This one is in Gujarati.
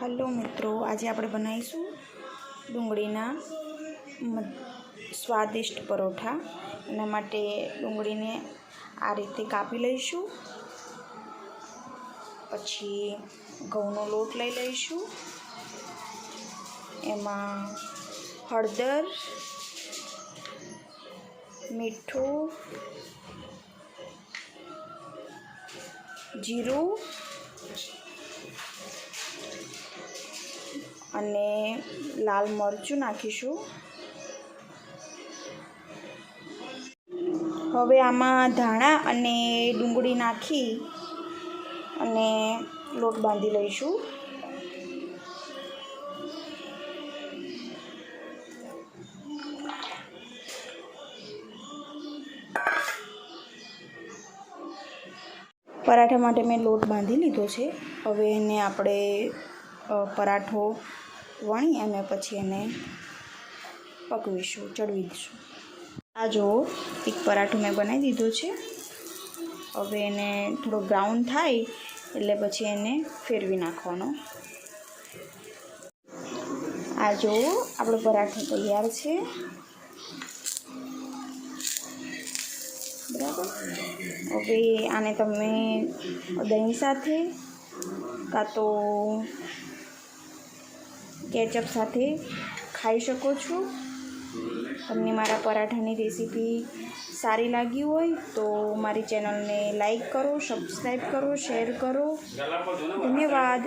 હલો મિત્રો, આજે આપણે બનાવીશું ડુંગળીના સ્વાદિષ્ટ પરોઠા. એના માટે ડુંગળીને આ રીતે કાપી લઈશું. પછી ઘઉંનો લોટ લઈ લઈશું. એમાં હળદર, મીઠું, જીરું અને લાલ મરચું નાખીશું. હવે આમાં ધાણા અને ડુંગળી નાખી અને લોટ બાંધી લઈશું. પરાઠા માટે મેં લોટ બાંધી લીધો છે. હવે એને આપણે પરાઠો વણી અને પછી એને પકવીશું, ચડવી દઈશું. આ જો એક પરાઠો મેં બનાવી દીધો છે. હવે એને થોડો બ્રાઉન થાય એટલે પછી એને ફેરવી નાખવાનો. આ જો આપણો પરાઠો તૈયાર છે. બરાબર? હવે આને તમે દહીં સાથે કાં તો કેચઅપ સાથે ખાઈ શકો છો. તમને મારા પરાઠાની રેસીપી સારી લાગી હોય તો મારી ચેનલને લાઈક કરો, સબસ્ક્રાઈબ કરો, શેર કરો. ધન્યવાદ.